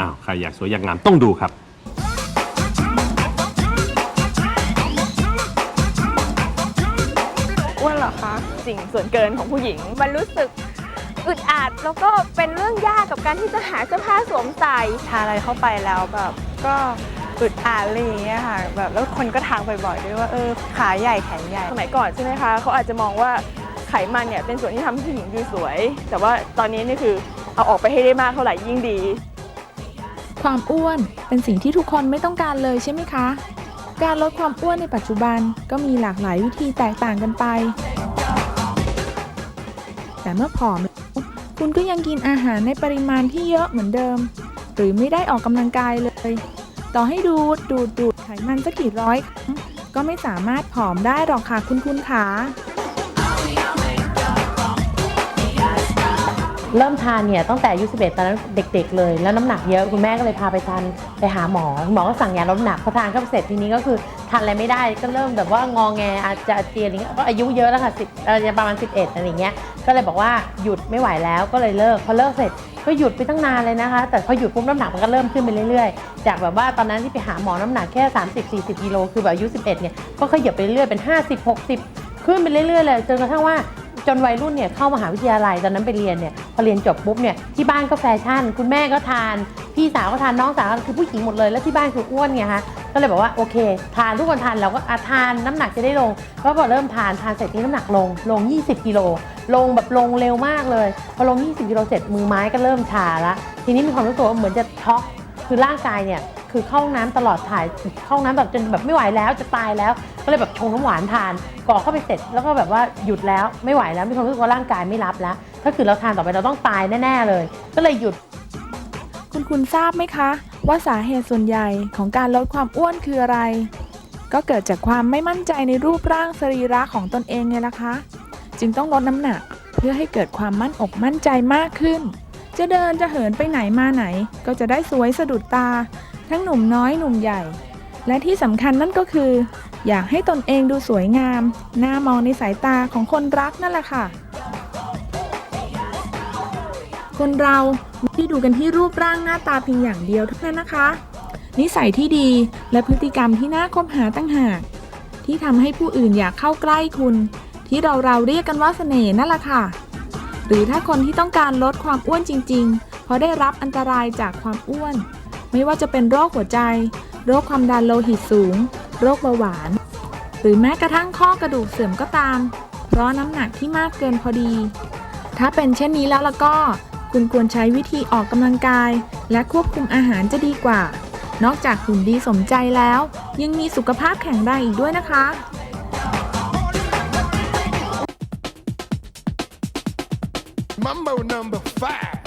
อ้าวใครอยากสวยอยากงามต้องดูครับอ้วนเหรอคะสิ่งส่วนเกินของผู้หญิง มันรู้สึกอึดอัดแล้วก็เป็นเรื่องยากกับการที่จะหาเสื้อผ้าสวมใส่ทานอะไรเข้าไปแล้วแบบก็อึดอัดอะไรอย่างเงี้ยค่ะแบบแล้วคนก็ทักบ่อยๆด้วยว่าเออขาใหญ่แขนใหญ่สมัยก่อนใช่ไหมคะเขาอาจจะมองว่าไขมันเนี่ยเป็นส่วนที่ทำให้ผู้หญิงดูสวย แต่ว่าตอนนี้นี่คือเอาออกไปให้ได้มากเท่าไหร่ยิ่งดี ความอ้วนเป็นสิ่งที่ทุกคนไม่ต้องการเลยใช่ไหมคะ การลดความอ้วนในปัจจุบันก็มีหลากหลายวิธีแตกต่างกันไป แต่เมื่อผอมคุณก็ยังกินอาหารในปริมาณที่เยอะเหมือนเดิม หรือไม่ได้ออกกำลังกายเลย ต่อให้ดูดดูดดูดไขมันสักกี่ร้อยครั้งก็ไม่สามารถผอมได้หรอกค่ะคุณคุณขา เริ่มทานเนี่ยตั้งแต่อายุ11ตอนนั้นเด็ก ๆ เลย แล้วน้ำหนักเยอะคุณแม่ก็เลยพาไปทานไปหาหมอหมอก็สั่งยาลดน้ำหนักพอทานเข้าไปเสร็จทีนี้ก็คือทานอะไรไม่ได้ก็เริ่มแบบว่างอแงอาจจะอาเจียนอะไรเงี้ยก็อายุเยอะแล้วค่ะสิบเอ่อประมาณ 11อะไรอย่างเงี้ยก็เลยบอกว่าหยุดไม่ไหวแล้วก็เลยเลิกพอเลิกเสร็จก็หยุดไปตั้งนานเลยนะคะ แต่พอหยุดปุ๊บน้ำหนักมันก็เริ่มขึ้นไปเรื่อยๆ จากแบบว่าตอนนั้นที่ไปหาหมอน้ำหนักแค่ 30-40กิโลคือแบบอายุ 11เนี่ยก็ขยับไปเรื่อยเป็น 50-60 ขึ้นไปเรื่อยๆเลยจนกระทั่งว่า จนวัยรุ่นเนี่ยเข้ามหาวิทยาลัยตอนนั้นไปเรียนเนี่ยพอเรียนจบปุ๊บเนี่ยที่บ้านก็แฟชั่น คุณแม่ก็ทาน พี่สาวก็ทานน้องสาวคือผู้หญิงหมดเลย แล้วที่บ้านคืออ้วนไงฮะก็เลยบอกว่าโอเค ทานทุกคนทานเราก็อะทานน้ำหนักจะได้ลงก็พอเริ่มทานทานเสร็จที่น้ำหนักลงลง 20กิโลลงแบบลงเร็วมากเลยพอลง 20กิโลเสร็จมือไม้ก็เริ่มชาละทีนี้มีความรู้สึกว่าเหมือนจะช็อกคือร่างกายเนี่ย คือเข้าห้องน้ำตลอดถ่ายเข้าห้องน้ำแบบจนแบบไม่ไหวแล้วจะตายแล้ว ก็เลยแบบชงน้ำหวานทานกรอเข้าไปเสร็จแล้วก็แบบว่าหยุดแล้วไม่ไหวแล้วมีความรู้สึกว่าร่างกายไม่รับแล้ว ถ้าคือเราทานต่อไปเราต้องตายแน่ๆเลย ก็เลยหยุด คุณคุณทราบไหมคะ ว่าสาเหตุส่วนใหญ่ของการลดความอ้วนคืออะไร ก็เกิดจากความไม่มั่นใจในรูปร่างสรีระของตนเองไงล่ะคะ จึงต้องลดน้ำหนักเพื่อให้เกิดความมั่นอกมั่นใจมากขึ้น จะเดินจะเหินไปไหนมาไหน ก็จะได้สวยสะดุดตา ทั้งหนุ่มน้อยหนุ่มใหญ่ และที่สำคัญนั่นก็คือ อยากให้ตนเองดูสวยงามน่ามองในสายตาของคนรักนั่นแหละค่ะ คนเราไม่ได้ดูกันที่รูปร่างหน้าตาเพียงอย่างเดียวเท่านั้นนะคะ นิสัยที่ดีและพฤติกรรมที่น่าคบหาตั้งหากที่ทำให้ผู้อื่นอยากเข้าใกล้คุณ ที่เราเราเรียกกันว่าเสน่ห์นั่นแหละค่ะ หรือถ้าคนที่ต้องการลดความอ้วนจริง ๆ เพราะได้รับอันตรายจากความอ้วน ไม่ว่าจะเป็นโรคหัวใจ โรคความดันโลหิตสูง โรคเบาหวาน หรือแม้กระทั่งข้อกระดูกเสื่อมก็ตาม เพราะน้ำหนักที่มากเกินพอดี ถ้าเป็นเช่นนี้แล้วล่ะก็ คุณควรใช้วิธีออกกำลังกาย และควบคุมอาหารจะดีกว่า นอกจากหุ่นดีสมใจแล้ว ยังมีสุขภาพแข็งแรงอีกด้วยนะคะ Mambo number five.